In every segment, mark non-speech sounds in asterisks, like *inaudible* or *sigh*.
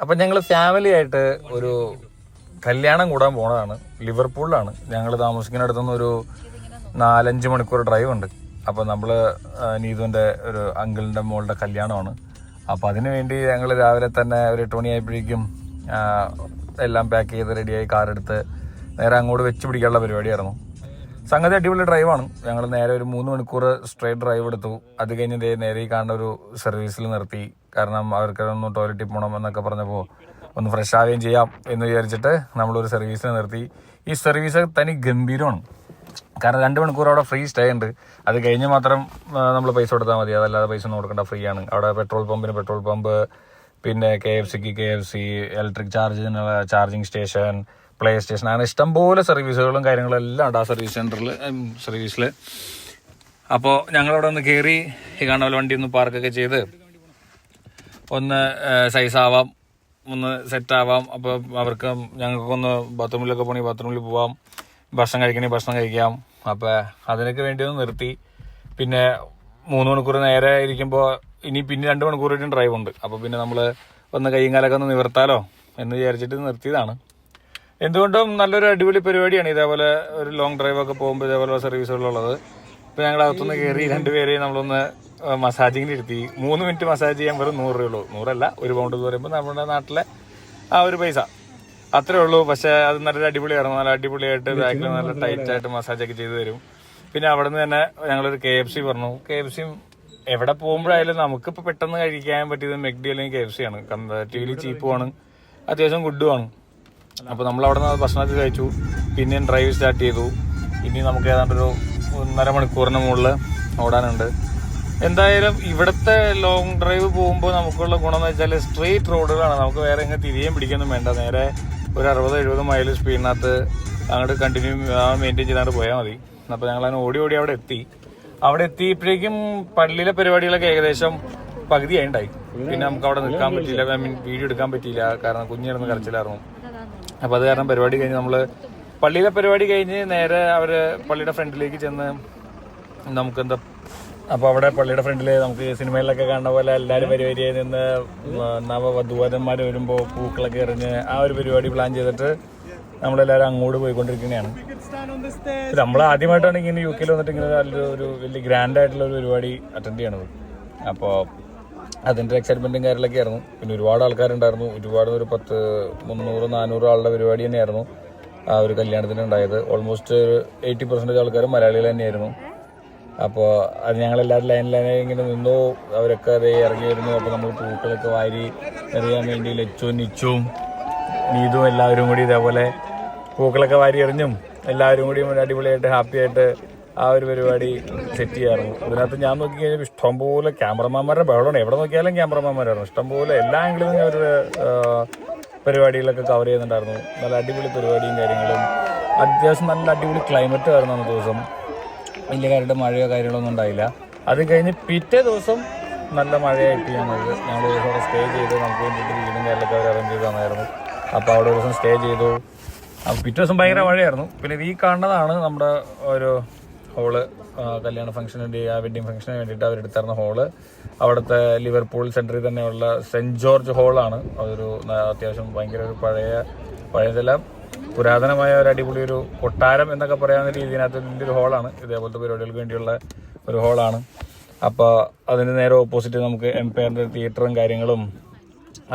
അപ്പം ഞങ്ങൾ ഫാമിലി ആയിട്ട് ഒരു കല്യാണം കൂടാൻ പോണതാണ്. ലിവർപൂളിലാണ്. ഞങ്ങൾ താമസിക്കുന്ന അടുത്തുനിന്ന് ഒരു നാലഞ്ച് മണിക്കൂർ ഡ്രൈവ് ഉണ്ട്. അപ്പോൾ നമ്മൾ നീതുവിന്റെ ഒരു അങ്കിളിന്റെ മോളുടെ കല്യാണമാണ്. അപ്പോൾ അതിനു വേണ്ടി ഞങ്ങൾ രാവിലെ തന്നെ ഒരു എട്ട് മണിയായപ്പോഴേക്കും എല്ലാം പാക്ക് ചെയ്ത് റെഡിയായി കാറെടുത്ത് നേരെ അങ്ങോട്ട് വെച്ച് പിടിക്കാനുള്ള പരിപാടിയായിരുന്നു. സംഗതി അടിപൊളി ഡ്രൈവാണ് ഞങ്ങൾ നേരെ ഒരു മൂന്ന് മണിക്കൂർ സ്ട്രേറ്റ് ഡ്രൈവ് എടുത്തു. അത് കഴിഞ്ഞ് നേരെ ഈ കാണുന്ന ഒരു സർവീസിൽ നിർത്തി. കാരണം അവർക്ക് ഒന്ന് ടോയ്ലറ്റിൽ പോകണം എന്നൊക്കെ പറഞ്ഞപ്പോൾ ഒന്ന് ഫ്രഷ് ആവുകയും ചെയ്യാം എന്ന് വിചാരിച്ചിട്ട് നമ്മളൊരു സർവീസിനെ നിർത്തി. ഈ സർവീസ് തനി ഗംഭീരമാണ്. കാരണം രണ്ട് മണിക്കൂർ അവിടെ ഫ്രീ സ്റ്റേ ഉണ്ട്. അത് കഴിഞ്ഞ് മാത്രം നമ്മൾ പൈസ കൊടുത്താൽ മതി. അതല്ലാതെ പൈസ ഒന്നും കൊടുക്കേണ്ട ഫ്രീ ആണ്. അവിടെ പെട്രോൾ പമ്പിന് പെട്രോൾ പമ്പ് പിന്നെ കെ എഫ് സിക്ക് കെ എഫ് സി ഇലക്ട്രിക് ചാർജിനുള്ള ചാർജിങ് സ്റ്റേഷൻ പ്ലേ സ്റ്റേഷൻ അങ്ങനെ ഇഷ്ടംപോലെ സർവീസുകളും കാര്യങ്ങളും എല്ലാം ഉണ്ട് ആ സർവീസ് സെന്ററിൽ സർവീസിൽ അപ്പോൾ ഞങ്ങളവിടെ ഒന്ന് കയറി ഈ കാണുന്ന വണ്ടി ഒന്ന് പാർക്കൊക്കെ ചെയ്ത് ഒന്ന് സൈസ് ആവാം ഒന്ന് സെറ്റ് ആവാം. അപ്പോൾ അവർക്ക് ഞങ്ങൾക്കൊന്ന് ബാത്റൂമിലൊക്കെ പോകണമെങ്കിൽ ബാത്റൂമിൽ പോവാം. ഭക്ഷണം കഴിക്കണമെങ്കിൽ ഭക്ഷണം കഴിക്കാം. അപ്പോൾ അതിനൊക്കെ വേണ്ടി ഒന്ന് നിർത്തി. പിന്നെ മൂന്ന് മണിക്കൂർ നേരെ ഇരിക്കുമ്പോൾ ഇനി പിന്നെ രണ്ട് മണിക്കൂർ കഴിഞ്ഞ് ഡ്രൈവ് ഉണ്ട്. അപ്പോൾ പിന്നെ നമ്മൾ ഒന്ന് കൈയും കാലൊക്കെ ഒന്ന് നിവർത്താലോ എന്ന് വിചാരിച്ചിട്ട് നിർത്തിയതാണ്. എന്തുകൊണ്ടും നല്ലൊരു അടിപൊളി പരിപാടിയാണ് ഇതേപോലെ ഒരു ലോങ് ഡ്രൈവൊക്കെ പോകുമ്പോൾ ഇതേപോലെ സർവീസുകളുള്ളത് ഇപ്പോൾ ഞങ്ങൾ അകത്തുനിന്ന് കയറി രണ്ടുപേരെയും നമ്മളൊന്ന് മസാജിങ്ങിന് ഇരുത്തി മൂന്ന് മിനിറ്റ് മസാജ് ചെയ്യാൻ വെറും നൂറ് രൂപയുള്ളൂ നൂറല്ല ഒരു പൗണ്ട് എന്ന് പറയുമ്പോൾ നമ്മുടെ നാട്ടിലെ ആ ഒരു പൈസ. അത്രേ ഉള്ളൂ. പക്ഷെ അത് നല്ലൊരു അടിപൊളിയായിരുന്നു നല്ല അടിപൊളിയായിട്ട് ബാക്കിൽ നല്ല ടൈറ്റ് ആയിട്ട് മസാജ് ഒക്കെ ചെയ്തു തരും. പിന്നെ അവിടെ നിന്ന് തന്നെ ഞങ്ങളൊരു കെ എഫ് സി പറഞ്ഞു. കെ എഫ് സിയും എവിടെ പോകുമ്പോഴായാലും നമുക്കിപ്പോൾ പെട്ടെന്ന് കഴിക്കാൻ പറ്റിയത് മെഗ്ഡി അല്ലെങ്കിൽ കെ എഫ് സി ആണ്. കമ്പാരിറ്റീവ്ലി ചീപ്പുമാണ് അത്യാവശ്യം ഗുഡുമാണ് അപ്പോൾ നമ്മൾ അവിടെ നിന്ന് ഭക്ഷണമൊക്കെ കഴിച്ചു. പിന്നെയും ഡ്രൈവ് സ്റ്റാർട്ട് ചെയ്തു. ഇനി നമുക്ക് ഏതാണ്ട് ഒരു ഒന്നര മണിക്കൂറിന് മുകളിൽ ഓടാനുണ്ട്. എന്തായാലും ഇവിടുത്തെ ലോങ് ഡ്രൈവ് പോകുമ്പോൾ നമുക്കുള്ള ഗുണം എന്ന് വെച്ചാൽ സ്ട്രെയിറ്റ് റോഡുകളാണ് നമുക്ക് വേറെ എങ്ങനെ തിരികെയും പിടിക്കൊന്നും വേണ്ട. നേരെ ഒരു അറുപത് എഴുപത് മൈൽ സ്പീഡിനകത്ത് അങ്ങോട്ട് കണ്ടിന്യൂ മെയിന്റെയിൻ ചെയ്താണ്ട് പോയാൽ മതി. അപ്പോൾ ഞങ്ങൾ അങ്ങനെ ഓടി ഓടി അവിടെ എത്തി. അവിടെ എത്തിയപ്പോഴേക്കും പള്ളിയിലെ പരിപാടികളൊക്കെ ഏകദേശം പകുതിയായി ഉണ്ടായി പിന്നെ നമുക്ക് അവിടെ നിൽക്കാൻ പറ്റിയില്ല. ഐ മീൻ വീഡിയോ എടുക്കാൻ പറ്റിയില്ല. കാരണം കുഞ്ഞിരുന്ന് കരച്ചിലായിരുന്നു. അപ്പോൾ അത് കാരണം പരിപാടി കഴിഞ്ഞ് നമ്മൾ പള്ളിയിലെ പരിപാടി കഴിഞ്ഞ് നേരെ അവർ പള്ളിയുടെ ഫ്രണ്ടിലേക്ക് ചെന്ന് നമുക്ക് എന്താ അപ്പൊ അവിടെ പള്ളിയുടെ ഫ്രണ്ടിൽ നമുക്ക് സിനിമയിലൊക്കെ കാണുന്ന പോലെ എല്ലാരും പരിപാടിയിൽ നിന്ന് നവവധുവരന്മാർ വരുമ്പോ പൂക്കളൊക്കെ എറിഞ്ഞ് ആ ഒരു പരിപാടി പ്ലാൻ ചെയ്തിട്ട് നമ്മളെല്ലാരും അങ്ങോട്ട് പോയിക്കൊണ്ടിരിക്കുന്നതാണ് നമ്മൾ ആദ്യമായിട്ടാണ് ഇങ്ങനെ യു കെയിൽ വന്നിട്ട് ഇങ്ങനെ ഒരു വലിയ ഗ്രാൻഡ് ആയിട്ടുള്ള ഒരു പരിപാടി അറ്റൻഡ് ചെയ്യണത്. അപ്പോൾ അതിന്റെ എക്സൈറ്റ്മെന്റും കാര്യങ്ങളൊക്കെ ആയിരുന്നു. പിന്നെ ഒരുപാട് ആൾക്കാരുണ്ടായിരുന്നു. ഒരുപാട് ഒരു പത്ത് മുന്നൂറ് നാനൂറ് ആളുടെ പരിപാടി തന്നെയായിരുന്നു ആ ഒരു കല്യാണത്തിന് ഉണ്ടായത്. ഓൾമോസ്റ്റ് എയ്റ്റി പെർസെന്റേജ് ആൾക്കാരും മലയാളികൾ തന്നെയായിരുന്നു. അപ്പോൾ അത് ഞങ്ങളെല്ലാവരും ലൈൻ ലൈനായി ഇങ്ങനെ നിന്നു. അവരൊക്കെ അതേ ഇറങ്ങി വരുന്നു. അപ്പോൾ നമ്മൾ പൂക്കളൊക്കെ വാരി എറിയാൻ വേണ്ടി ലച്ചും നിച്ചും നീതും എല്ലാവരും കൂടി ഇതേപോലെ പൂക്കളൊക്കെ വാരി എറിഞ്ഞും എല്ലാവരും കൂടി അടിപൊളിയായിട്ട് ഹാപ്പി ആയിട്ട് ആ ഒരു പരിപാടി സെറ്റ് ചെയ്യാറുണ്ട്. അതിനകത്ത് ഞാൻ നോക്കി കഴിഞ്ഞാൽ ഇഷ്ടംപോലെ ക്യാമറമാന്മാരുടെ ബഹളമാണ്. എവിടെ നോക്കിയാലും ക്യാമറമാന്മാരായിരുന്നു ഇഷ്ടംപോലെ എല്ലാ ആംഗിളിലും ഒരു പരിപാടികളൊക്കെ കവർ ചെയ്യുന്നുണ്ടായിരുന്നു. നല്ല അടിപൊളി പരിപാടിയും കാര്യങ്ങളും. അത്യാവശ്യം നല്ല അടിപൊളി ക്ലൈമറ്റ് ആയിരുന്നു അന്ന് ദിവസം. വലിയ കാര്യമായിട്ട് മഴയോ കാര്യങ്ങളൊന്നും ഉണ്ടായില്ല. അത് കഴിഞ്ഞ് പിറ്റേ ദിവസം നല്ല മഴയായിട്ട് ഞങ്ങൾക്ക് ഞങ്ങൾ ഒരു ദിവസം സ്റ്റേ ചെയ്ത്. നമുക്ക് വേണ്ടിയിട്ട് വീടും കാര്യമൊക്കെ അവർ അറേഞ്ച് ചെയ്ത് തന്നായിരുന്നു. അപ്പോൾ അവിടെ ഒരു ദിവസം സ്റ്റേ ചെയ്തു. അപ്പോൾ പിറ്റേ ദിവസം ഭയങ്കര മഴയായിരുന്നു. പിന്നെ ഈ കാണുന്നതാണ് നമ്മുടെ ഒരു ഹോൾ കല്യാണ ഫംഗ്ഷന് വേണ്ടി ആ വെഡിങ് ഫംഗ്ഷന് വേണ്ടിയിട്ട് അവരെടുത്തിരുന്ന ഹോൾ അവിടുത്തെ ലിവർപൂൾ സെന്ററിൽ തന്നെയുള്ള സെന്റ് ജോർജ് ഹോളാണ് അതൊരു അത്യാവശ്യം ഭയങ്കര ഒരു പഴയ പഴയതല്ല. പുരാതനമായ ഒരു അടിപൊളി ഒരു കൊട്ടാരം എന്നൊക്കെ പറയാവുന്ന രീതിയിനകത്ത് വലിയൊരു ഹോളാണ് ഇതേപോലത്തെ പരിപാടികൾക്ക് വേണ്ടിയുള്ള ഒരു ഹോളാണ് അപ്പോൾ അതിന് നേരെ ഓപ്പോസിറ്റ് നമുക്ക് എംപയറിന്റെ തിയേറ്ററും കാര്യങ്ങളും.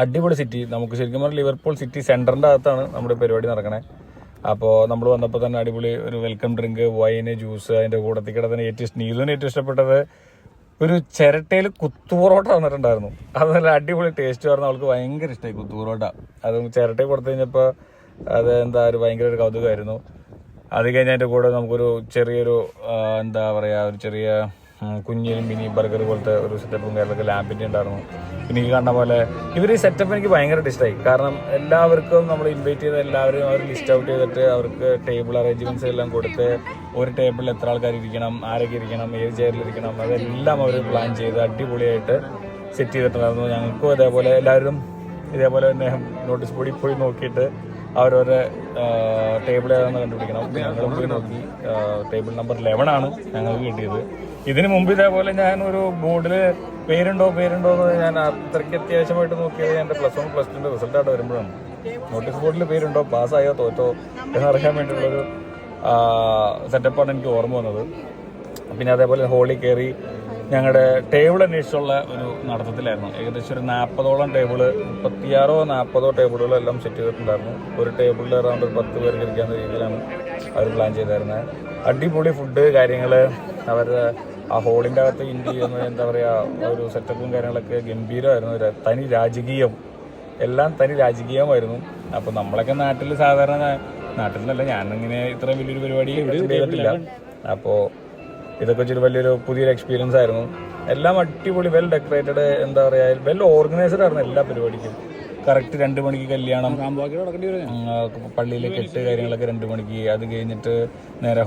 അടിപൊളി സിറ്റി നമുക്ക് ശരിക്കും പറഞ്ഞാൽ ലിവർപൂൾ സിറ്റി സെന്ററിന്റെ അകത്താണ് നമ്മുടെ പരിപാടി നടക്കണേ. അപ്പോൾ നമ്മൾ വന്നപ്പോൾ തന്നെ അടിപൊളി ഒരു വെൽക്കം ഡ്രിങ്ക് വൈന് ജ്യൂസ് അതിന്റെ കൂട്ടത്തിൽ കിടന്നതിന് ഏറ്റവും ഇഷ്ടം നീതുവിന് ഏറ്റവും ഇഷ്ടപ്പെട്ടത് ഒരു ചിരട്ടയിൽ കുത്തുപൊറോട്ട വന്നിട്ടുണ്ടായിരുന്നു അത് നല്ല അടിപൊളി ടേസ്റ്റ് പറഞ്ഞാൽ അവൾക്ക് ഭയങ്കര ഇഷ്ടമായി കുത്തുപൊറോട്ട. അത് ചിരട്ടയിൽ കൊടുത്തു കഴിഞ്ഞപ്പോൾ അത് എന്താ ഒരു ഭയങ്കര ഒരു കൗതുകമായിരുന്നു. അത് കഴിഞ്ഞ് അതിന്റെ കൂടെ നമുക്കൊരു ചെറിയൊരു എന്താ പറയുക ഒരു ചെറിയ ഉം, മിനി ബർഗർ പോലത്തെ ഒരു സെറ്റപ്പും കാര്യങ്ങളൊക്കെ ലാമ്പിന്റെ ഉണ്ടായിരുന്നു. പിന്നെ ഈ കണ്ട പോലെ ഇവർ ഈ സെറ്റപ്പ് എനിക്ക് ഭയങ്കര ഇഷ്ടമായി. കാരണം എല്ലാവർക്കും നമ്മൾ ഇൻവൈറ്റ് ചെയ്ത എല്ലാവരും അവർ ലിസ്റ്റ് ഔട്ട് ചെയ്തിട്ട് അവർക്ക് ടേബിൾ അറേഞ്ച്മെന്റ്സ് എല്ലാം കൊടുത്ത് ഒരു ടേബിളിൽ എത്ര ആൾക്കാർ ഇരിക്കണം ആരൊക്കെ ഇരിക്കണം ഏത് ചെയറിൽ ഇരിക്കണം അതെല്ലാം അവർ പ്ലാൻ ചെയ്ത് അടിപൊളിയായിട്ട് സെറ്റ് ചെയ്തിട്ടുണ്ടായിരുന്നു. ഞങ്ങൾക്കും അതേപോലെ എല്ലാവരും ഇതേപോലെ തന്നെ നോട്ടീസ് ബോർഡിൽ പോയി നോക്കിയിട്ട് അവരവരെ ടേബിൾ ഏതാണെന്ന് കണ്ടുപിടിക്കണം. ഞങ്ങൾ പോയി നോക്കി. ടേബിൾ നമ്പർ ലെവൻ ആണ് ഞങ്ങൾക്ക് കിട്ടിയത്. ഇതിന് മുമ്പ് ഇതേപോലെ ഞാൻ ഒരു ബോർഡിൽ പേരുണ്ടോ പേരുണ്ടോ എന്ന് ഞാൻ അത്രയ്ക്ക് അത്യാവശ്യമായിട്ട് നോക്കിയത് എന്റെ പ്ലസ് വൺ പ്ലസ് ടുന്റെ റിസൾട്ടായിട്ട് വരുമ്പോഴാണ്. നോട്ടീസ് ബോർഡിൽ പേരുണ്ടോ പാസ്സായോ തോറ്റോ എന്നറിയാൻ വേണ്ടിയുള്ളൊരു സെറ്റപ്പാണ് എനിക്ക് ഓർമ്മ വന്നത്. പിന്നെ അതേപോലെ ഹോളി കയറി ഞങ്ങളുടെ ടേബിൾ അന്വേഷിച്ചുള്ള ഒരു നടത്തത്തിലായിരുന്നു. ഏകദേശം ഒരു നാൽപ്പതോളം ടേബിൾ മുപ്പത്തിയാറോ നാൽപ്പതോ ടേബിളുകളെല്ലാം സെറ്റ് ചെയ്തിട്ടുണ്ടായിരുന്നു. ഒരു ടേബിളിൽ അറൗണ്ട് ഒരു പത്ത് പേർക്ക് ഇരിക്കാവുന്ന രീതിയിലാണ് അവർ പ്ലാൻ ചെയ്തായിരുന്നത് അടിപൊളി ഫുഡ് കാര്യങ്ങൾ അവരുടെ ആ ഹോളിന്റെ അകത്ത് ഇൻഡ് ചെയ്യുന്ന എന്താ പറയുക ഒരു സെറ്റപ്പും കാര്യങ്ങളൊക്കെ ഗംഭീരമായിരുന്നു. തനി രാജകീയം. എല്ലാം തനി രാജകീയമായിരുന്നു. അപ്പോൾ നമ്മളൊക്കെ നാട്ടിൽ സാധാരണ നാട്ടിൽ നിന്നല്ല ഞാനിങ്ങനെ ഇത്രയും വലിയൊരു പരിപാടി ചെയ്തിട്ടില്ല അപ്പോൾ ഇതൊക്കെ വെച്ചൊരു വലിയൊരു പുതിയൊരു എക്സ്പീരിയൻസ് ആയിരുന്നു. എല്ലാം അടിപൊളി വെൽ ഡെക്കറേറ്റഡ് എന്താ പറയുക വെൽ ഓർഗനൈസ്ഡ് ആയിരുന്നു എല്ലാ പരിപാടിക്കും. കറക്റ്റ് രണ്ട് മണിക്ക് കല്യാണം. പള്ളിയിലെ കെട്ട് കാര്യങ്ങളൊക്കെ രണ്ട് മണിക്ക്. അത് കഴിഞ്ഞിട്ട് നേരെ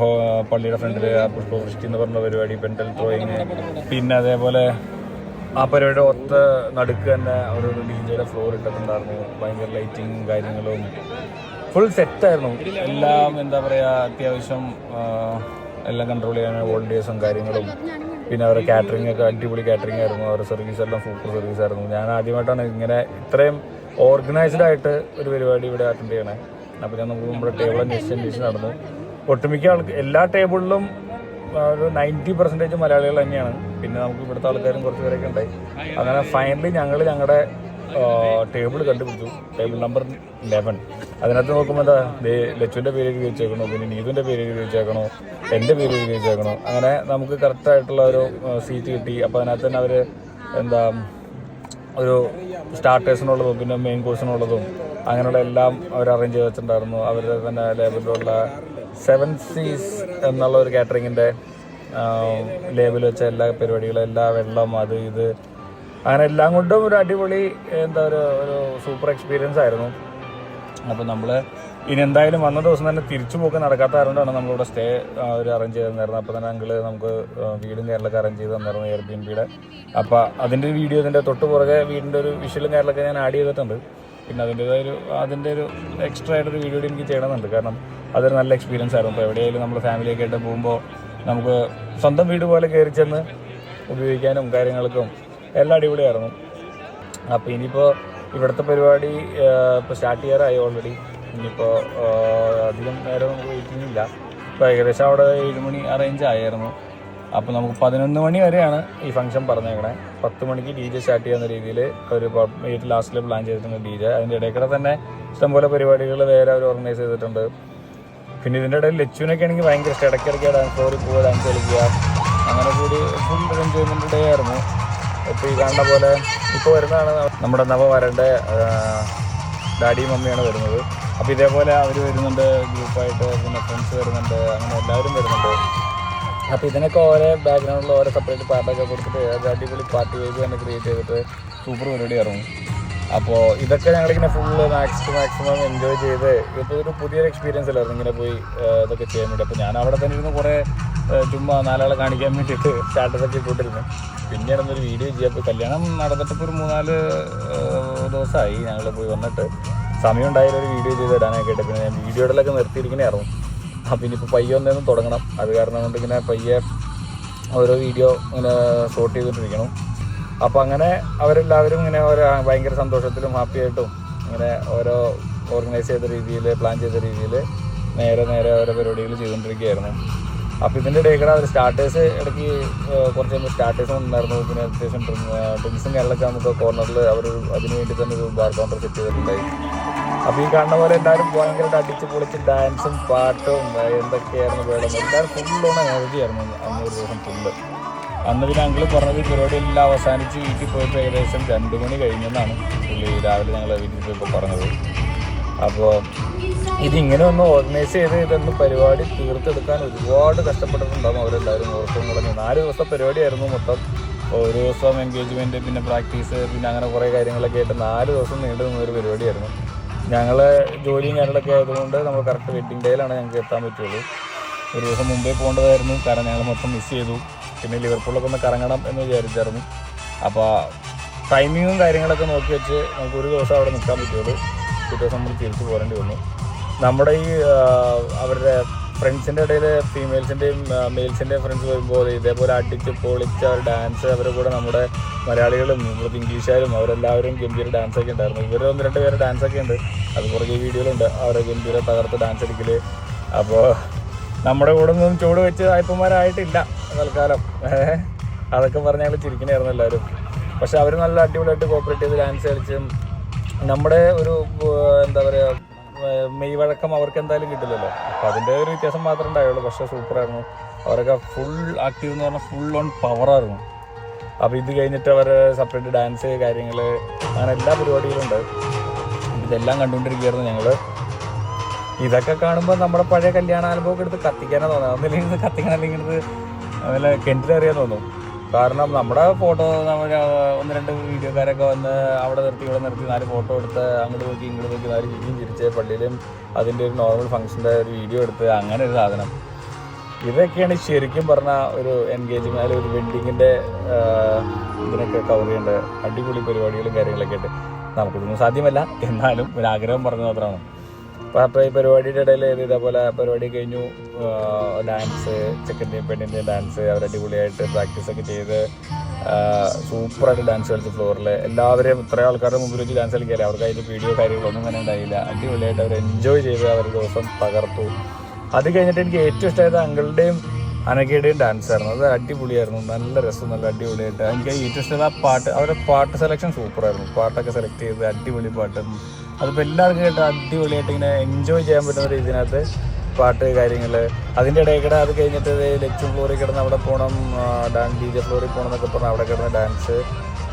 പള്ളിയുടെ ഫ്രണ്ടിൽ പുഷ്പവൃഷ്ടി എന്ന് പറഞ്ഞ പരിപാടി പെൻഡൽ ഡ്രോയിങ് പിന്നെ അതേപോലെ ആ പരിപാടി ഒത്ത നടുക്ക് തന്നെ ഒരു ഡീജയുടെ ഫ്ലോർ ഇട്ടിട്ടുണ്ടായിരുന്നു. ഭയങ്കര ലൈറ്റിങ് കാര്യങ്ങളും. ഫുൾ സെറ്റായിരുന്നു എല്ലാം എന്താ പറയുക അത്യാവശ്യം എല്ലാം കൺട്രോൾ ചെയ്യാൻ വോളണ്ടിയേഴ്സും കാര്യങ്ങളും. പിന്നെ അവരുടെ കാറ്ററിംഗ് ഒക്കെ അടിപൊളി കാറ്ററിംഗ് ആയിരുന്നു. അവരുടെ സർവീസ് എല്ലാം സൂപ്പർ സർവീസ് ആയിരുന്നു. ഞാൻ ആദ്യമായിട്ടാണ് ഇങ്ങനെ ഇത്രയും ഓർഗനൈസ്ഡ് ആയിട്ട് ഒരു പരിപാടി ഇവിടെ അറ്റൻഡ് ചെയ്യണേ. അപ്പോൾ ഞാൻ നമുക്ക് നമ്മുടെ ടേബിൾ അന്വേഷിച്ച് അന്വേഷിച്ച് നടന്നു. ഒട്ടുമിക്ക ആൾക്ക് എല്ലാ ടേബിളിലും ഒരു നയന്റി പെർസെന്റേജ് മലയാളികൾ തന്നെയാണ്. പിന്നെ നമുക്ക് ഇവിടുത്തെ ആൾക്കാരും കുറച്ച് പേരൊക്കെ ഉണ്ടായി. അങ്ങനെ ഫൈനലി ഞങ്ങൾ ഞങ്ങളുടെ ടേബിൾ കണ്ടുപിടിച്ചു. Table number eleven. അതിനകത്ത് നോക്കുമ്പോൾ എന്താ? ലച്ചുവിന്റെ പേര് എഴുതി വെച്ചേക്കണോ? പിന്നെ നീതുവിന്റെ പേര് എഴുതി വെച്ചേക്കണോ? എന്റെ പേര് എഴുതി വെച്ചേക്കണോ? അങ്ങനെ നമുക്ക് കറക്റ്റായിട്ടുള്ള ഒരു സീറ്റ് കിട്ടി. അപ്പോൾ അതിനകത്ത് തന്നെ അവർ എന്താ ഒരു സ്റ്റാർട്ടേഴ്സിനുള്ളതും പിന്നെ മെയിൻ കോഴ്സിനുള്ളതും അങ്ങനെയുള്ള എല്ലാം അവർ അറേഞ്ച് ചെയ്ത് വെച്ചിട്ടുണ്ടായിരുന്നു. അവരുടെ തന്നെ ലേബലിലുള്ള സെവൻ സീസ് എന്നുള്ള ഒരു കാറ്ററിങ്ങിന്റെ ലേബിൾ വെച്ച എല്ലാ പരിപാടികളും എല്ലാ വെള്ളം അത് ഇത് അങ്ങനെ എല്ലാം കൊണ്ടും ഒരു അടിപൊളി എന്താ ഒരു ഒരു സൂപ്പർ എക്സ്പീരിയൻസ് ആയിരുന്നു. അപ്പോൾ നമ്മൾ ഇനി എന്തായാലും വന്ന ദിവസം തന്നെ തിരിച്ചു പോക്ക് നടക്കാത്ത കാരണമാണ് നമ്മളിവിടെ സ്റ്റേ ഒരു അറേഞ്ച് ചെയ്ത് തന്നിരുന്നത്. അപ്പോൾ തന്നെ അങ്കിൾ നമുക്ക് വീടും കാര്യങ്ങളൊക്കെ അറേഞ്ച് ചെയ്ത് തന്നിരുന്നു എയർ ബി എൻ ബിയുടെ അപ്പോൾ അതിന്റെ വീഡിയോ ഇതിന്റെ തൊട്ട് പുറകെ വീടിന്റെ ഒരു വിഷ്വലും കാര്യങ്ങളൊക്കെ ഞാൻ ആഡ് ചെയ്തിട്ടുണ്ട്. പിന്നെ അതിന്റെതായ ഒരു അതിന്റെ ഒരു എക്സ്ട്രാ ആയിട്ടൊരു വീഡിയോ എനിക്ക് ചെയ്യണമെന്നുണ്ട്. കാരണം അതൊരു നല്ല എക്സ്പീരിയൻസ് ആയിരുന്നു. ഇപ്പോൾ എവിടെയെങ്കിലും നമ്മൾ ഫാമിലിയൊക്കെ ആയിട്ട് പോകുമ്പോൾ നമുക്ക് സ്വന്തം വീട് പോലെ കയറി ചെന്ന് ഉപയോഗിക്കാനും കാര്യങ്ങൾക്കും എല്ലാം അടിപൊളിയായിരുന്നു. അപ്പോൾ ഇനിയിപ്പോൾ ഇവിടുത്തെ പരിപാടി ഇപ്പോൾ സ്റ്റാർട്ട് ചെയ്യാറായി ഓൾറെഡി ഇനിയിപ്പോൾ അധികം നേരം നമുക്ക് വെയിറ്റിംഗ് ഇല്ല. ഇപ്പോൾ ഏകദേശം അവിടെ ഏഴ് മണി അറേഞ്ച് ആയിരുന്നു. അപ്പോൾ നമുക്ക് പതിനൊന്ന് മണി വരെയാണ് ഈ ഫംഗ്ഷൻ പറഞ്ഞേക്കണേ. പത്ത് മണിക്ക് ഡി ജെ സ്റ്റാർട്ട് ചെയ്യുന്ന രീതിയിൽ ഒരു ലാസ്റ്റിൽ പ്ലാൻ ചെയ്തിട്ടുണ്ട് ഡി ജെ അതിന്റെ ഇടയ്ക്കിടെ തന്നെ ഇഷ്ടംപോലെ പരിപാടികൾ വേറെ അവർ ഓർഗനൈസ് ചെയ്തിട്ടുണ്ട്. പിന്നെ ഇതിന്റെ ഇടയിൽ ലച്ചുവിനൊക്കെ ആണെങ്കിൽ ഭയങ്കര ഇഷ്ടം ഇടയ്ക്കിടയ്ക്ക് ഡാൻസ് ഫ്ലോറിൽ പോവുക ഡാൻസ് കളിക്കുക. അങ്ങനെ കൂടി ഫുൾ എൻജോയ്മെന്റ് ഡേ ആയിരുന്നു. ഇപ്പോൾ ഈ കാണുന്ന പോലെ ഇപ്പോൾ വരുന്നതാണ് നമ്മുടെ നവവരന്റെ ഡാഡിയും മമ്മിയാണ് വരുന്നത്. അപ്പോൾ ഇതേപോലെ അവർ വരുന്നുണ്ട് ഗ്രൂപ്പായിട്ട് പിന്നെ ഫ്രണ്ട്സ് വരുന്നുണ്ട് അങ്ങനെ എല്ലാവരും വരുന്നുണ്ട്. അപ്പോൾ ഇതിനൊക്കെ ഓരോ ബാക്ക്ഗ്രൗണ്ടിൽ ഓരോ സെപ്പറേറ്റ് പാട്ടൊക്കെ കൊടുത്തിട്ട് ഒരു അടിപൊളി പാട്ട് വേവ് തന്നെ ക്രിയേറ്റ് ചെയ്തിട്ട് സൂപ്പർ പരിപാടി ഇറങ്ങും. അപ്പോൾ ഇതൊക്കെ ഞങ്ങളിങ്ങനെ ഫുള്ള് മാക്സ് മാക്സിമം എൻജോയ് ചെയ്ത് ഇപ്പോൾ ഒരു പുതിയൊരു എക്സ്പീരിയൻസ് അല്ലായിരുന്നു ഇങ്ങനെ പോയി ഇതൊക്കെ ചെയ്യാൻ വേണ്ടി. അപ്പോൾ ഞാൻ അവിടെ തന്നെ ഇരുന്ന് കുറേ ചുമ്മാ നാലാളെ കാണിക്കാൻ വേണ്ടിയിട്ട് സ്റ്റാറ്റസൊക്കെ ഇട്ടിരുന്നു പിന്നെ ഒരു വീഡിയോ ചെയ്യുക കല്യാണം നടന്നിട്ടിപ്പോൾ ഒരു മൂന്നാൽ ദിവസമായി ഞങ്ങൾ പോയി വന്നിട്ട്. സമയം ഉണ്ടായാലും ഒരു വീഡിയോ ചെയ്ത് ഇടാനൊക്കെ ആയിട്ട്. പിന്നെ ഞാൻ വീഡിയോയിലൊക്കെ ഇടലൊക്കെ നിർത്തിയിരിക്കണേ അപ്പം ഇനിയിപ്പോൾ പയ്യെ ഒന്നേന്ന് തുടങ്ങണം. അത് കാരണം കൊണ്ട് ഇങ്ങനെ പയ്യെ ഓരോ വീഡിയോ ഇങ്ങനെ ഷോട്ട് ചെയ്തുകൊണ്ടിരിക്കണം അപ്പോൾ അങ്ങനെ അവരെല്ലാവരും ഇങ്ങനെ ഓരോ ഭയങ്കര സന്തോഷത്തിലും ഹാപ്പി ആയിട്ടും ഇങ്ങനെ ഓരോ ഓർഗനൈസ് ചെയ്ത രീതിയിൽ പ്ലാൻ ചെയ്ത രീതിയിൽ നേരെ നേരെ ഓരോ പരിപാടികൾ ചെയ്തുകൊണ്ടിരിക്കുകയായിരുന്നു അപ്പോൾ ഇതിന്റെ ഇടയിൽ കൂടെ അവർ സ്റ്റാർട്ടേഴ്സ് ഇടയ്ക്ക് കുറച്ച് നമ്മൾ സ്റ്റാർട്ടേഴ്സ് ഉണ്ടായിരുന്നു പിന്നെ അത്യാവശ്യം ഡ്രിങ്ക്സും കാര്യങ്ങളൊക്കെ നമുക്ക് കോർണറിൽ അവർ അതിന് വേണ്ടി തന്നെ ഒരു ബാർ കൗണ്ടർ സെറ്റ് ചെയ്തിട്ടുണ്ടായി. അപ്പോൾ ഈ കാണുന്ന പോലെ എല്ലാവരും ഭയങ്കരമായിട്ട് അടിച്ച് പൊളിച്ച് ഡാൻസും പാട്ടും എന്തൊക്കെയായിരുന്നു വേണം എല്ലാവരും ഫുള്ളോണം എനർജി ആയിരുന്നു അന്ന് ഒരു ദിവസം ഫുള്ള് അന്ന് പിന്നെ അങ്കിൾ പറഞ്ഞത് പരിപാടി എല്ലാം അവസാനിച്ച് വീട്ടിൽ പോയപ്പോൾ ഏകദേശം രണ്ട് മണി കഴിഞ്ഞെന്നാണ് പുള്ളി രാവിലെ ഞങ്ങൾ വീട്ടിൽ പോയപ്പോൾ പറഞ്ഞത്. അപ്പോൾ ഇതിങ്ങനെ ഒന്ന് ഓർഗനൈസ് ചെയ്ത് ഇതൊന്ന് പരിപാടി തീർത്തെടുക്കാൻ ഒരുപാട് കഷ്ടപ്പെട്ടിട്ടുണ്ടാകും അവരെല്ലാവരും. ഓർക്കും കുറഞ്ഞു നാല് ദിവസത്തെ പരിപാടിയായിരുന്നു മൊത്തം. ഒരു ദിവസം എൻഗേജ്മെന്റ് പിന്നെ പ്രാക്ടീസ് പിന്നെ അങ്ങനെ കുറേ കാര്യങ്ങളൊക്കെ ആയിട്ട് നാല് ദിവസം നീണ്ടു നിന്ന ഒരു പരിപാടിയായിരുന്നു. ഞങ്ങൾ ജോലിയും കാര്യങ്ങളൊക്കെ ആയതുകൊണ്ട് നമ്മൾ കറക്റ്റ് വെഡിങ് ഡേയിലാണ് ഞങ്ങൾക്ക് എത്താൻ പറ്റുള്ളൂ. ഒരു ദിവസം മുമ്പേ പോകേണ്ടതായിരുന്നു. കാരണം ഞങ്ങൾ മൊത്തം മിസ് ചെയ്തു. പിന്നെ ലിവർപൂളിലൊക്കെ ഒന്ന് കറങ്ങണം എന്ന് വിചാരിച്ചായിരുന്നു. അപ്പോൾ ടൈമിങ്ങും കാര്യങ്ങളൊക്കെ നോക്കി വെച്ച് നമുക്ക് ഒരു ദിവസം അവിടെ നിൽക്കാൻ പറ്റുള്ളൂ. ദിവസം നമ്മൾ തിരിച്ചു പോരേണ്ടി വന്നു. നമ്മുടെ ഈ അവരുടെ ഫ്രണ്ട്സിന്റെ ഇടയിൽ ഫീമെയിൽസിന്റെയും മെയിൽസിന്റെയും ഫ്രണ്ട്സ് വരുമ്പോൾ ഇതേപോലെ അടിച്ച് പൊളിച്ച് അവർ ഡാൻസ് അവരുടെ കൂടെ നമ്മുടെ മലയാളികളും നമ്മുടെ ഇംഗ്ലീഷുകാരും അവരെല്ലാവരും ഗംഭീര ഡാൻസ് ഒക്കെ ഉണ്ടായിരുന്നു. ഇവർ ഒന്ന് രണ്ട് പേര് ഡാൻസ് ഒക്കെ ഉണ്ട്. അത് കുറേ വീഡിയോയിലുണ്ട് അവരെ ഗംഭീര തകർത്ത് ഡാൻസ് അടിക്കൽ അപ്പോൾ നമ്മുടെ കൂടെ ഒന്നും ചൂട് വെച്ച് അയപ്പന്മാരായിട്ടില്ല തൽക്കാലം. അതൊക്കെ പറഞ്ഞ് ഞങ്ങൾ ചിരിക്കണായിരുന്നു എല്ലാവരും. പക്ഷെ അവർ നല്ല അടിപൊളിയായിട്ട് കോപ്പറേറ്റ് ചെയ്ത് ഡാൻസ് കളിച്ചും നമ്മുടെ ഒരു എന്താ പറയുക മെയ് വഴക്കം അവർക്ക് എന്തായാലും കിട്ടില്ലല്ലോ. അപ്പം അതിന്റെ ഒരു വ്യത്യാസം മാത്രമേ ഉണ്ടായുള്ളൂ. പക്ഷെ സൂപ്പറായിരുന്നു. അവരൊക്കെ ഫുൾ ആക്റ്റീവ് എന്ന് പറഞ്ഞാൽ ഫുൾ ഓൺ പവറായിരുന്നു അപ്പോൾ ഇത് കഴിഞ്ഞിട്ട് അവർ സെപ്പറേറ്റ് ഡാൻസ് കാര്യങ്ങൾ അങ്ങനെ എല്ലാ പരിപാടികളും ഉണ്ട്. ഇതെല്ലാം കണ്ടുകൊണ്ടിരിക്കുകയായിരുന്നു ഞങ്ങൾ ഇതൊക്കെ കാണുമ്പോൾ നമ്മുടെ പഴയ കല്യാണ ആൽബമൊക്കെ എടുത്ത് കത്തിക്കാനാണ് തോന്നുന്നത്. ഒന്നില്ലെങ്കിൽ കത്തിക്കണം അല്ലെങ്കിൽ ഇത് അതുപോലെ കിണറ്റിലെറിയാൻ തോന്നും. കാരണം നമ്മുടെ ഫോട്ടോ നമ്മൾ ഒന്ന് രണ്ട് വീഡിയോക്കാരൊക്കെ വന്ന് അവിടെ നിർത്തി ഇവിടെ നിർത്തി നാല് ഫോട്ടോ എടുത്ത് അങ്ങോട്ട് നോക്കി ഇങ്ങോട്ട് നോക്കി നാല് ചിരിയും ചിരിച്ച് പള്ളിയിലും അതിന്റെ ഒരു നോർമൽ ഫംഗ്ഷന്റെ ഒരു വീഡിയോ എടുത്ത് അങ്ങനെ ഒരു സാധനം. ഇതൊക്കെയാണ് ശരിക്കും പറഞ്ഞ ഒരു എൻഗേജ്മെന്റ് അല്ലെങ്കിൽ ഒരു വെഡ്ഡിങ്ങിന്റെ ഇതിനൊക്കെ കവർ ചെയ്യേണ്ട അടിപൊളി പരിപാടികളും കാര്യങ്ങളൊക്കെ ആയിട്ട് നമുക്കിതൊന്നും സാധ്യമല്ല. എന്നാലും ഒരു ആഗ്രഹം പറഞ്ഞു മാത്രമാണ്. അപ്പോൾ ഈ പരിപാടിയുടെ ഇടയിൽ ഇതേപോലെ പരിപാടി കഴിഞ്ഞു? ഡാൻസ് ചെക്കന്റെയും പെണ്ണിന്റെയും ഡാൻസ് അവർ അടിപൊളിയായിട്ട് പ്രാക്ടീസ് ചെയ്ത് സൂപ്പറായിട്ട് ഡാൻസ് കളിച്ചു ഫ്ലോറിൽ എല്ലാവരെയും ഇത്ര ആൾക്കാരുടെ മുമ്പിൽ വെച്ച് ഡാൻസ് കളിക്കാൻ അവർക്ക് അതിന്റെ വീഡിയോ കാര്യങ്ങളൊന്നും തന്നെ ഉണ്ടായില്ല. അടിപൊളിയായിട്ട് അവർ എൻജോയ് ചെയ്ത് അവർ ദിവസം പകർത്തു. അത് കഴിഞ്ഞിട്ട് എനിക്ക് ഏറ്റവും ഇഷ്ടമായത് അങ്കിളുടെയും അനഘയുടെയും ഡാൻസ് ആയിരുന്നു. അത് അടിപൊളിയായിരുന്നു. നല്ല രസം നല്ല അടിപൊളിയായിട്ട്. എനിക്ക് ഏറ്റവും ഇഷ്ടമായത് ആ പാട്ട്. അവരുടെ പാട്ട് സെലക്ഷൻ സൂപ്പറായിരുന്നു പാട്ടൊക്കെ സെലക്ട് ചെയ്ത് അടിപൊളി പാട്ട് അതിപ്പോൾ എല്ലാവർക്കും കേട്ട് അടിപൊളിയായിട്ട് ഇങ്ങനെ എൻജോയ് ചെയ്യാൻ പറ്റുന്ന ഒരു ഇതിനകത്ത് പാട്ട് കാര്യങ്ങൾ അതിന്റെ ഇടയിൽ കൂടെ അത് കഴിഞ്ഞിട്ട് ലക്ഷ്യം ഫ്ലോറിൽ കിടന്ന് അവിടെ പോകണം ഡാൻസ് ഡി ജെ ഫ്ലോറിൽ പോകണം എന്നൊക്കെ പറഞ്ഞ് അവിടെ കിടന്ന് ഡാൻസ്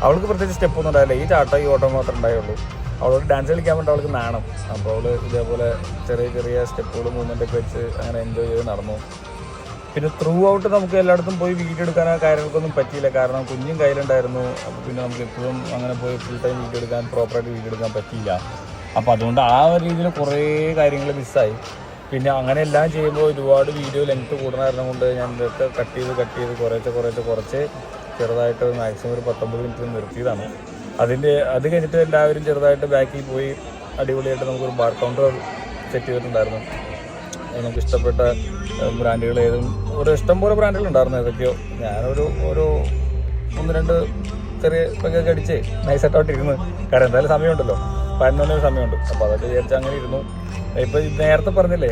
അവൾക്ക് പ്രത്യേകിച്ച് സ്റ്റെപ്പ് ഒന്നും ഉണ്ടായില്ല. ഈ ചാട്ടം ഈ ഓട്ടം മാത്രമേ ഉണ്ടായുള്ളൂ. അവളോട് ഡാൻസ് കളിക്കാൻ വേണ്ടി അവൾക്ക് നാണം. അപ്പോൾ അവൾ ഇതേപോലെ ചെറിയ ചെറിയ സ്റ്റെപ്പുകൾ മൂവ്മെന്റൊക്കെ വെച്ച് അങ്ങനെ എൻജോയ് ചെയ്ത് നടന്നു. പിന്നെ ത്രൂ ഔട്ട് നമുക്ക് എല്ലായിടത്തും പോയി വീഡിയോ എടുക്കാനോ കാര്യങ്ങൾക്കൊന്നും പറ്റിയില്ല. കാരണം കുഞ്ഞും കയ്യിലുണ്ടായിരുന്നു. അപ്പോൾ പിന്നെ നമുക്ക് എപ്പോഴും അങ്ങനെ പോയി ഫുൾ ടൈം വീഡിയോ എടുക്കാൻ പ്രോപ്പറായിട്ട് വീഡിയോ എടുക്കാൻ പറ്റിയില്ല. അപ്പോൾ അതുകൊണ്ട് ആ ഒരു രീതിയിൽ കുറേ കാര്യങ്ങൾ മിസ്സായി. പിന്നെ അങ്ങനെ എല്ലാം ചെയ്യുമ്പോൾ ഒരുപാട് വീഡിയോ ലെങ്ത് കൂടുന്ന കൊണ്ട് ഞാൻ ഇതൊക്കെ കട്ട് ചെയ്ത് കട്ട് ചെയ്ത് കുറേശ്ശെ കുറേശ്ശെ കുറച്ച് ചെറുതായിട്ട് മാക്സിമം ഒരു പത്തൊമ്പത് മിനിറ്റ് നിർത്തിയതാണ്. അതിന്റെ അത് കഴിഞ്ഞിട്ട് എല്ലാവരും ചെറുതായിട്ട് ബാക്കിൽ പോയി അടിപൊളിയായിട്ട് നമുക്കൊരു ബാർ കൗണ്ടർ സെറ്റ് ചെയ്തിട്ടുണ്ടായിരുന്നു. നമുക്ക് ഇഷ്ടപ്പെട്ട ബ്രാൻഡുകൾ ഏതും ഒരു ഇഷ്ടം പോലെ ബ്രാൻഡുകൾ ഉണ്ടായിരുന്നു. ഏതൊക്കെയോ ഞാനൊരു ഒരു ഒന്ന് രണ്ട് ചെറിയ ഒക്കെ അടിച്ച് നൈസായിട്ടോട്ട് ഇരുന്ന് കാരണം എന്തായാലും സമയമുണ്ടല്ലോ. പതിനൊന്നിന് സമയമുണ്ട്. അപ്പോൾ അതൊക്കെ വിചാരിച്ച് അങ്ങനെ ഇരുന്നു. ഇപ്പൊ നേരത്തെ പറഞ്ഞില്ലേ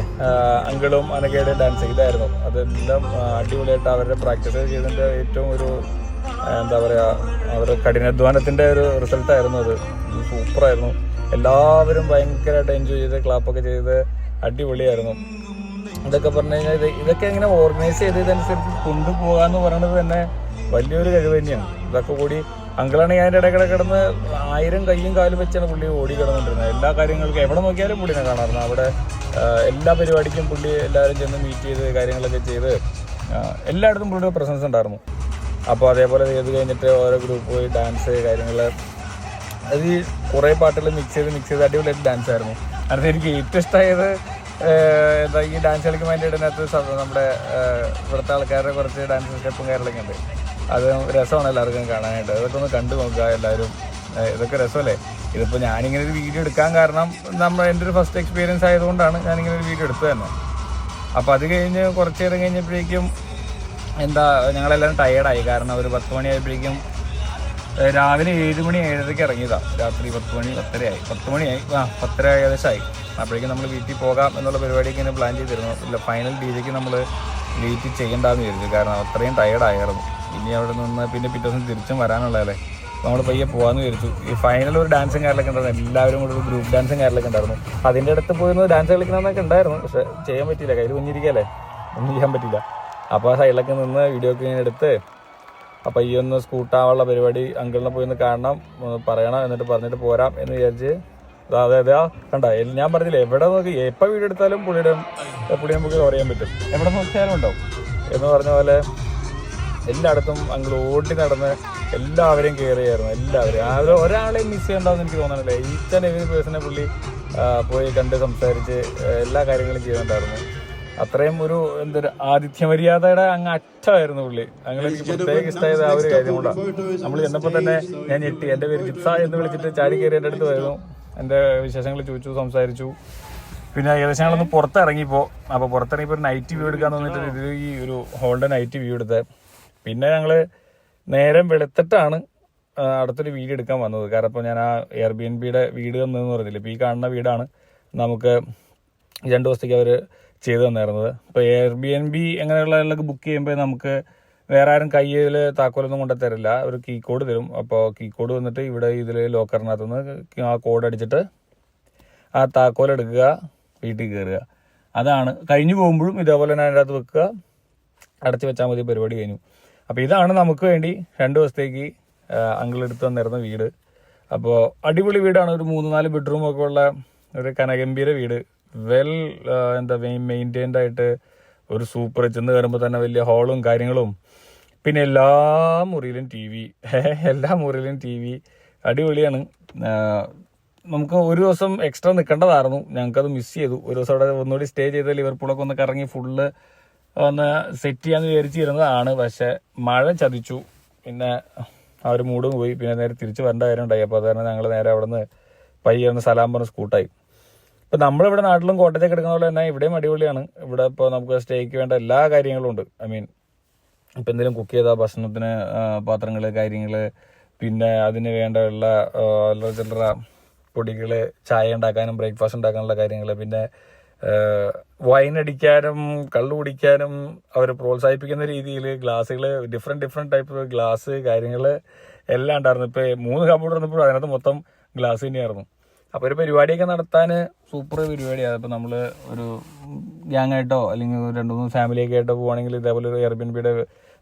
അങ്കിളും അനക്കയുടെ ഡാൻസ് ഇതായിരുന്നു. അതെല്ലാം അടിപൊളിയായിട്ട് അവരുടെ പ്രാക്ടീസ് ചെയ്തതിന്റെ ഏറ്റവും ഒരു എന്താ പറയാ അവരുടെ കഠിനാധ്വാനത്തിന്റെ ഒരു റിസൾട്ടായിരുന്നു അത്. സൂപ്പറായിരുന്നു എല്ലാവരും ഭയങ്കരമായിട്ട് എൻജോയ് ചെയ്ത് ക്ലാപ്പൊക്കെ ചെയ്ത് അടിപൊളിയായിരുന്നു. ഇതൊക്കെ പറഞ്ഞു കഴിഞ്ഞാൽ ഇത് ഇതൊക്കെ ഇങ്ങനെ ഓർഗനൈസ് ചെയ്തതനുസരിച്ച് കൊണ്ടുപോകാന്ന് പറയുന്നത് തന്നെ വലിയൊരു കഴിവ് തന്നെയാണ്. ഇതൊക്കെ കൂടി അങ്കിളാണെങ്കിൽ ഇടയ്ക്ക് ഇടയ്ക്കിടെ കിടന്ന് ആയിരം കയ്യും കാലും വെച്ചാണ് പുള്ളി ഓടി കിടന്നുകൊണ്ടിരുന്നത്. എല്ലാ കാര്യങ്ങൾക്കും എവിടെ നോക്കിയാലും പുള്ളിനെ കാണാറുണ്ട് അവിടെ എല്ലാ പരിപാടിക്കും പുള്ളി എല്ലാവരും ചെന്ന് മീറ്റ് ചെയ്ത് കാര്യങ്ങളൊക്കെ ചെയ്ത് എല്ലായിടത്തും പുള്ളിയുടെ പ്രസൻസ് ഉണ്ടായിരുന്നു. അപ്പോൾ അതേപോലെ ചെയ്ത് കഴിഞ്ഞിട്ട് ഓരോ ഗ്രൂപ്പ് പോയി ഡാൻസ് കാര്യങ്ങൾ അത് ഈ കുറേ പാട്ടുകൾ മിക്സ് ചെയ്ത് മിക്സ് ചെയ്ത് അടിപൊളിയായിട്ട് ഡാൻസ് ആയിരുന്നു. അടുത്ത് എനിക്ക് ഏറ്റവും ഇഷ്ടമായത് എന്താ ഈ ഡാൻസ് കളിക്കുമ്പോൾ അതിന്റെ ഇടനകത്ത് നമ്മുടെ ഇവിടുത്തെ ആൾക്കാരുടെ കുറച്ച് ഡാൻസ് സ്റ്റെപ്പും കാര്യങ്ങളൊക്കെ ഉണ്ട്. അത് രസമാണ് എല്ലാവർക്കും കാണാനായിട്ട്. അതൊക്കെ ഒന്ന് കണ്ടു നോക്കുക എല്ലാവരും. ഇതൊക്കെ രസമല്ലേ? ഇതിപ്പോൾ ഞാനിങ്ങനെ ഒരു വീഡിയോ എടുക്കാൻ കാരണം നമ്മൾ എന്റെ ഒരു ഫസ്റ്റ് എക്സ്പീരിയൻസ് ആയതുകൊണ്ടാണ് ഞാനിങ്ങനെ ഒരു വീഡിയോ എടുത്തത് തന്നെ. അപ്പോൾ അത് കഴിഞ്ഞ് കുറച്ച് നേരം കഴിഞ്ഞപ്പോഴേക്കും എന്താ ഞങ്ങളെല്ലാവരും ടയേർഡായി കാരണം ഒരു പത്ത് മണിയായപ്പോഴേക്കും രാവിലെ ഏഴ് മണി ഏഴരയ്ക്ക് ഇറങ്ങിയതാണ് രാത്രി പത്ത് മണി പത്തരയായി. പത്ത് മണിയായി. ആ പത്തര ഏകദേശമായി അപ്പോഴേക്കും നമ്മൾ വീട്ടിൽ പോകാം എന്നുള്ള പരിപാടിയൊക്കെ ഇങ്ങനെ പ്ലാൻ ചെയ്തിരുന്നു. ഇല്ല ഫൈനൽ ഡീജയ്ക്ക് നമ്മൾ വെയിറ്റ് ചെയ്യേണ്ടതെന്ന് വിചാരിച്ചു കാരണം അത്രയും ടയേർഡായിരുന്നു ഇനി അവിടെ നിന്ന് പിന്നെ പിറ്റേ ദിവസം തിരിച്ചും വരാനുള്ളതല്ലേ? നമ്മൾ പയ്യെ പോകാമെന്ന് വിചാരിച്ചു. ഈ ഫൈനൽ ഒരു ഡാൻസും കാര്യങ്ങളൊക്കെ ഉണ്ടായിരുന്നു. എല്ലാവരും കൂടെ ഒരു ഗ്രൂപ്പ് ഡാൻസും കാര്യങ്ങളൊക്കെ ഉണ്ടായിരുന്നു. അതിന്റെ അടുത്ത് പോയിരുന്നത് ഡാൻസ് കളിക്കണമെന്നൊക്കെ ഉണ്ടായിരുന്നു. പക്ഷെ ചെയ്യാൻ പറ്റിയില്ല. കയ്യിൽ കുഞ്ഞിരിക്കല്ലേ ഒന്നും ചെയ്യാൻ പറ്റില്ല അപ്പോൾ ആ സൈഡിലൊക്കെ നിന്ന് വീഡിയോ ഒക്കെ ഞാൻ എടുത്ത് അപ്പം ഈ ഒന്ന് സ്കൂട്ടാവാനുള്ള പരിപാടി അങ്കിളിനെ പോയി ഒന്ന് കാണണം പറയണം എന്നിട്ട് പറഞ്ഞിട്ട് പോരാം എന്ന് വിചാരിച്ച് അതെ അതെ കണ്ട? ഞാൻ പറഞ്ഞില്ലേ എവിടെ നോക്കി എപ്പോൾ വീഡിയോ എടുത്താലും പുള്ളിയുടെ പുള്ളി നമുക്ക് കവർ ചെയ്യാൻ പറ്റും. എവിടെ നോക്കിയാലും ഉണ്ടാവും. എന്ന് പറഞ്ഞ പോലെ എല്ലായിടത്തും അങ്ങ് ഓടി നടന്ന് എല്ലാവരെയും കെയർ ചെയ്യായിരുന്നു എല്ലാവരും ഒരാളെയും മിസ് ചെയ്യണ്ടാവെന്ന് എനിക്ക് തോന്നണില്ല. ഈച്ച് ആൻഡ് പേഴ്സണെ പുള്ളി പോയി കണ്ട് സംസാരിച്ച് എല്ലാ കാര്യങ്ങളും ചെയ്യുന്നുണ്ടായിരുന്നു അത്രയും ഒരു എന്തൊരു ആതിഥ്യ മര്യാദയുടെ അങ്ങ് അറ്റമായിരുന്നു പുള്ളി. അങ്ങനെ എനിക്ക് പ്രത്യേക ഇഷ്ടമായത് ആ ഒരു കാര്യം കൂടാ നമ്മൾ ചെന്നപ്പോൾ തന്നെ ഞാൻ ഞെട്ടി. എന്റെ പേര് ജിപ്സ എന്ന് വിളിച്ചിട്ട് ചാടി കയറി എന്റെ അടുത്ത് വരുന്നു എന്റെ വിശേഷങ്ങൾ ചോദിച്ചു സംസാരിച്ചു. പിന്നെ ഏകദേശം ഞങ്ങളൊന്ന് പുറത്തിറങ്ങിപ്പോൾ അപ്പോൾ പുറത്തിറങ്ങിയപ്പോൾ ഒരു നൈറ്റ് വ്യൂ എടുക്കാൻ തോന്നിയിട്ട് ഈ ഒരു ഹോളിന്റെ നൈറ്റ് വ്യൂ എടുത്തത് പിന്നെ ഞങ്ങൾ നേരം വെളുത്തിട്ടാണ് അടുത്തൊരു വീട് എടുക്കാൻ വന്നത്. കാരണം ഇപ്പോൾ ഞാൻ ആ എയർ ബി എൻ ബിയുടെ വീട് തന്നതെന്ന് പറഞ്ഞില്ല? ഇപ്പോൾ ഈ കാണുന്ന വീടാണ് നമുക്ക് രണ്ട് ദിവസത്തേക്ക് അവർ ചെയ്തു തന്നായിരുന്നത് ഇപ്പോൾ എയർ ബി എൻ ബി എങ്ങനെയുള്ളതിലൊക്കെ ബുക്ക് ചെയ്യുമ്പോൾ നമുക്ക് വേറെ ആരും കയ്യിൽ താക്കോലൊന്നും കൊണ്ടു തരില്ല. ഒരു കീ കോഡ് തരും. അപ്പോൾ കീ കോഡ് വന്നിട്ട് ഇവിടെ ഇതിൽ ലോക്കറിനകത്ത് നിന്ന് ആ കോഡ് അടിച്ചിട്ട് ആ താക്കോൽ എടുക്കുക വീട്ടിൽ കയറുക. അതാണ്. കഴിഞ്ഞു പോകുമ്പോഴും ഇതേപോലെ തന്നെ അതിന്റെ അകത്ത് വെക്കുക. അടച്ചു വെച്ചാൽ മതി പരിപാടി കഴിഞ്ഞു. അപ്പോൾ ഇതാണ് നമുക്ക് വേണ്ടി രണ്ട് ദിവസത്തേക്ക് അങ്കിൾ വന്നിരുന്ന വീട്. അപ്പോൾ അടിപൊളി വീടാണ്. ഒരു മൂന്ന് നാല് ബെഡ്റൂം ഒക്കെ ഉള്ള ഒരു കനഗംഭീര വീട്. വെൽ എന്താ മെയിന്റൈൻഡ് ആയിട്ട് ഒരു സൂപ്പർ ചെന്ന് കയറുമ്പോൾ തന്നെ വലിയ ഹാളും കാര്യങ്ങളും. പിന്നെ എല്ലാ മുറിയിലും ടി വി *laughs* എല്ലാ മുറിയിലും ടി വി അടിപൊളിയാണ്. നമുക്ക് ഒരു ദിവസം എക്സ്ട്രാ നിൽക്കേണ്ടതായിരുന്നു. ഞങ്ങൾക്കത് മിസ് ചെയ്തു. ഒരു ദിവസം അവിടെ ഒന്നുകൂടി സ്റ്റേ ചെയ്ത് ലിവർപൂളൊക്കെ ഒന്ന് കറങ്ങി ഫുള്ള് ഒന്ന് സെറ്റ് ചെയ്യാന്ന് വിചാരിച്ചിരുന്നതാണ്. പക്ഷെ മഴ ചതിച്ചു. പിന്നെ ആ ഒരു മൂടും പോയി. പിന്നെ നേരെ തിരിച്ച് വരേണ്ട കാര്യം ഉണ്ടായി അപ്പോൾ അത് കാരണം ഞങ്ങൾ നേരെ അവിടെ നിന്ന് പയ്യെ ഒന്ന് സലാം പറഞ്ഞ് സ്കൂട്ടായി. ഇപ്പം നമ്മളിവിടെ നാട്ടിലും കോട്ടയത്തേക്ക് എടുക്കുന്ന പോലെ തന്നെ ഇവിടെയും അടിപൊളിയാണ്. ഇവിടെ ഇപ്പോൾ നമുക്ക് സ്റ്റേക്ക് വേണ്ട എല്ലാ കാര്യങ്ങളും ഉണ്ട്. ഐ മീൻ ഇപ്പം എന്തെങ്കിലും കുക്ക് ചെയ്താൽ ഭക്ഷണത്തിന് പാത്രങ്ങൾ കാര്യങ്ങൾ പിന്നെ അതിന് വേണ്ട ഉള്ള ചില്ലറ പൊടികൾ ചായ ഉണ്ടാക്കാനും ബ്രേക്ക്ഫാസ്റ്റ് ഉണ്ടാക്കാനുള്ള കാര്യങ്ങൾ പിന്നെ വൈൻ അടിക്കാനും കള്ളു കുടിക്കാനും അവർ പ്രോത്സാഹിപ്പിക്കുന്ന രീതിയിൽ ഗ്ലാസ്സുകൾ ഡിഫറെന്റ് ഡിഫറെന്റ് ടൈപ്പ് ഗ്ലാസ് കാര്യങ്ങൾ എല്ലാം ഉണ്ടായിരുന്നു. ഇപ്പോൾ മൂന്ന് കമ്പ്യൂട്ടർ വന്നപ്പോൾ അതിനകത്ത് മൊത്തം ഗ്ലാസ് തന്നെയായിരുന്നു. അപ്പോൾ ഒരു പരിപാടിയൊക്കെ നടത്താൻ സൂപ്പർ പരിപാടിയാണ് അപ്പോൾ നമ്മൾ ഒരു ഗ്യാങ് ആയിട്ടോ അല്ലെങ്കിൽ രണ്ടു മൂന്ന് ഫാമിലിയൊക്കെ ആയിട്ടോ പോവുകയാണെങ്കിൽ ഇതേപോലെ ഒരു എയർബിൻബിയുടെ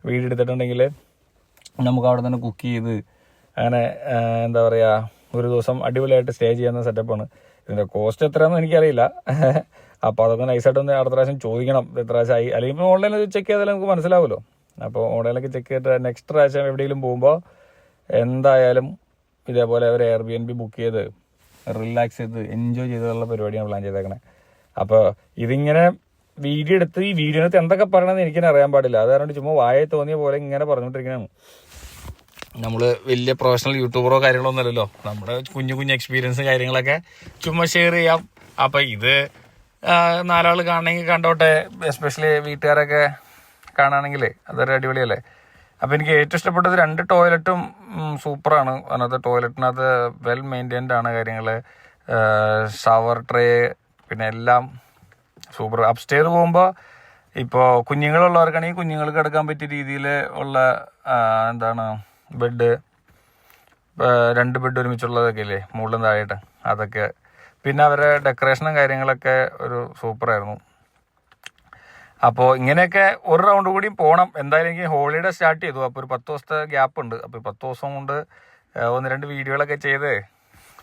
വീട് എടുത്തിട്ടുണ്ടെങ്കിൽ നമുക്ക് അവിടെ തന്നെ കുക്ക് ചെയ്ത് അങ്ങനെ എന്താ പറയുക ഒരു ദിവസം അടിപൊളിയായിട്ട് സ്റ്റേ ചെയ്യുന്ന സെറ്റപ്പാണ് ഇതിന്റെ കോസ്റ്റ് എത്രയാണെന്ന് എനിക്കറിയില്ല. അപ്പോൾ അതൊക്കെ നൈസായിട്ടൊന്ന് അടുത്ത പ്രാവശ്യം ചോദിക്കണം എത്ര പ്രാവശ്യം ആയി അല്ലെങ്കിൽ ഇപ്പോൾ ഓൺലൈനിൽ ചെക്ക് ചെയ്താൽ നമുക്ക് മനസ്സിലാവുമല്ലോ. അപ്പോൾ ഓൺലൈനിലൊക്കെ ചെക്ക് ചെയ്തിട്ട് നെക്സ്റ്റ് പ്രാവശ്യം എവിടെയെങ്കിലും പോകുമ്പോൾ എന്തായാലും ഇതേപോലെ ഒരു Airbnb book ചെയ്ത് റിലാക്സ് ചെയ്ത് എൻജോയ് ചെയ്തുള്ള പരിപാടിയാണ് പ്ലാൻ ചെയ്തേക്കണേ. അപ്പോൾ ഇതിങ്ങനെ വീഡിയോ എടുത്ത് ഈ വീഡിയോനകത്ത് എന്തൊക്കെ പറയണമെന്ന് എനിക്കിനെ അറിയാൻ പാടില്ല. അത് കാരണം ചുമ്മാ വായ തോന്നിയ പോലെ ഇങ്ങനെ പറഞ്ഞുകൊണ്ടിരിക്കുന്നതാണ് നമ്മൾ വലിയ പ്രൊഫഷണൽ യൂട്യൂബറോ കാര്യങ്ങളോ ഒന്നുമല്ലല്ലോ. നമ്മുടെ കുഞ്ഞു കുഞ്ഞു എക്സ്പീരിയൻസും കാര്യങ്ങളൊക്കെ ചുമ്മാ ഷെയർ ചെയ്യാം. അപ്പം ഇത് നാലാൾ കാണണമെങ്കിൽ കണ്ടോട്ടെ. എസ്പെഷ്യലി വീട്ടുകാരൊക്കെ കാണുകയാണെങ്കിൽ അതൊരു അടിപൊളിയല്ലേ. അപ്പൊ എനിക്ക് ഏറ്റവും ഇഷ്ടപ്പെട്ടത് രണ്ട് ടോയ്ലറ്റും സൂപ്പറാണ്. അതിനകത്ത് ടോയ്ലറ്റിനകത്ത് വെൽ മെയിന്റൈൻഡ് ആണ് കാര്യങ്ങൾ ഷവർ ട്രേ പിന്നെ എല്ലാം സൂപ്പർ അപ്സ്റ്റെയർ പോകുമ്പോൾ ഇപ്പോൾ കുഞ്ഞുങ്ങളുള്ളവർക്കാണെങ്കിൽ കുഞ്ഞുങ്ങൾക്ക് കിടക്കാൻ പറ്റിയ രീതിയിൽ ഉള്ള എന്താണ് ബെഡ് രണ്ട് ബെഡ് ഒരുമിച്ചുള്ളതൊക്കെ ഇല്ലേ? മുകളിലും താഴെയിട്ട് അതൊക്കെ പിന്നെ അവരെ ഡെക്കറേഷനും കാര്യങ്ങളൊക്കെ ഒരു സൂപ്പറായിരുന്നു അപ്പോൾ ഇങ്ങനെയൊക്കെ ഒരു റൗണ്ട് കൂടി പോകണം എന്തായാലും എനിക്ക് ഹോളിഡേ സ്റ്റാർട്ട് ചെയ്തു. അപ്പോൾ ഒരു പത്ത് ദിവസത്തെ ഗ്യാപ്പ് ഉണ്ട്. അപ്പോൾ പത്ത് ദിവസം കൊണ്ട് ഒന്ന് രണ്ട് വീഡിയോകളൊക്കെ ചെയ്ത്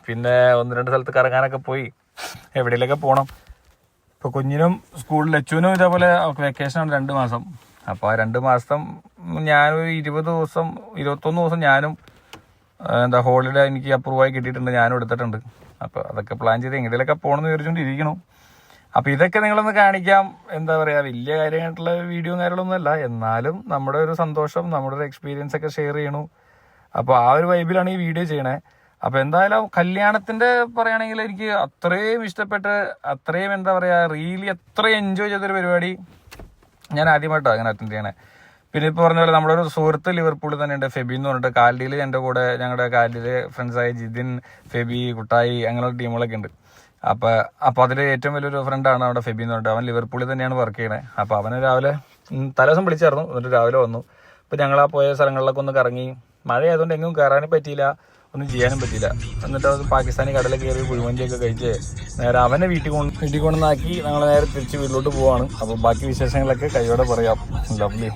പിന്നെ ഒന്ന് രണ്ട് സ്ഥലത്ത് കറങ്ങാനൊക്കെ പോയി എവിടെയെങ്കിലൊക്കെ പോകണം ഇപ്പോൾ കുഞ്ഞിനും സ്കൂളിൽ അച്ഛനും ഇതേപോലെ വെക്കേഷനാണ് രണ്ട് മാസം. അപ്പോൾ ആ രണ്ട് മാസം ഞാനൊരു ഇരുപത് ദിവസം ഇരുപത്തൊന്ന് ദിവസം ഞാനും എന്താ ഹോളിഡേ എനിക്ക് അപ്രൂവായി കിട്ടിയിട്ടുണ്ട്. ഞാനും എടുത്തിട്ടുണ്ട്. അപ്പോൾ അതൊക്കെ പ്ലാൻ ചെയ്ത് എങ്ങനെയൊക്കെ പോകണമെന്ന് വിചാരിച്ചുകൊണ്ട് ഇരിക്കണം അപ്പോൾ ഇതൊക്കെ നിങ്ങളൊന്ന് കാണിക്കാം. എന്താ പറയുക വലിയ കാര്യമായിട്ടുള്ള വീഡിയോ കാര്യങ്ങളൊന്നും അല്ല. എന്നാലും നമ്മുടെ ഒരു സന്തോഷം നമ്മുടെ ഒരു എക്സ്പീരിയൻസ് ഒക്കെ ഷെയർ ചെയ്യണു. അപ്പോൾ ആ ഒരു വൈബിലാണ് ഈ വീഡിയോ ചെയ്യണേ. അപ്പോൾ എന്തായാലും കല്യാണത്തിന്റെ പറയുകയാണെങ്കിൽ എനിക്ക് അത്രയും ഇഷ്ടപ്പെട്ട് അത്രയും എന്താ പറയുക റിയലി അത്രയും എൻജോയ് ചെയ്തൊരു പരിപാടി ഞാൻ ആദ്യമായിട്ടാണ് അങ്ങനെ അറ്റൻഡ് ചെയ്യണേ. പിന്നെ ഇപ്പോൾ പറഞ്ഞ പോലെ നമ്മുടെ ഒരു സുഹൃത്ത് ലിവർപൂളിൽ തന്നെ ഉണ്ട് ഫെബി എന്ന് പറഞ്ഞിട്ട് കാലിയിൽ എന്റെ കൂടെ ഞങ്ങളുടെ കാലിൽ ഫ്രണ്ട്സായ ജിതിൻ ഫെബി കുട്ടായി അങ്ങനെയുള്ള ടീമുകളൊക്കെ ഉണ്ട്. അപ്പോൾ അപ്പോൾ അതിൽ ഏറ്റവും വലിയൊരു ഫ്രണ്ടാണ് അവിടെ ഫെബി എന്ന് പറഞ്ഞിട്ട്. അവൻ ലിവർപൂളിൽ തന്നെയാണ് വർക്ക് ചെയ്യണേ. അപ്പോൾ അവനെ രാവിലെ തലേദിവസം വിളിച്ചായിരുന്നു. എന്നിട്ട് രാവിലെ വന്നു. അപ്പോൾ ഞങ്ങൾ ആ പോയ സ്ഥലങ്ങളിലൊക്കെ ഒന്ന് കറങ്ങി. മഴ ആയതുകൊണ്ട് എങ്ങും കയറാനും പറ്റിയില്ല. ഒന്നും ചെയ്യാനും പറ്റിയില്ല. എന്നിട്ട് അത് പാകിസ്ഥാനി കടലിൽ കയറി കുഴിമന്തിയൊക്കെ കഴിച്ച് നേരെ അവനെ വീട്ടിൽ കൊണ്ട് വീട്ടിൽ കൊണ്ടുവന്നാക്കി ഞങ്ങൾ നേരെ തിരിച്ച് വീട്ടിലോട്ട് പോവാണ്. അപ്പോൾ ബാക്കി വിശേഷങ്ങളൊക്കെ കൈയോടെ പറയാം. ലവ്ലി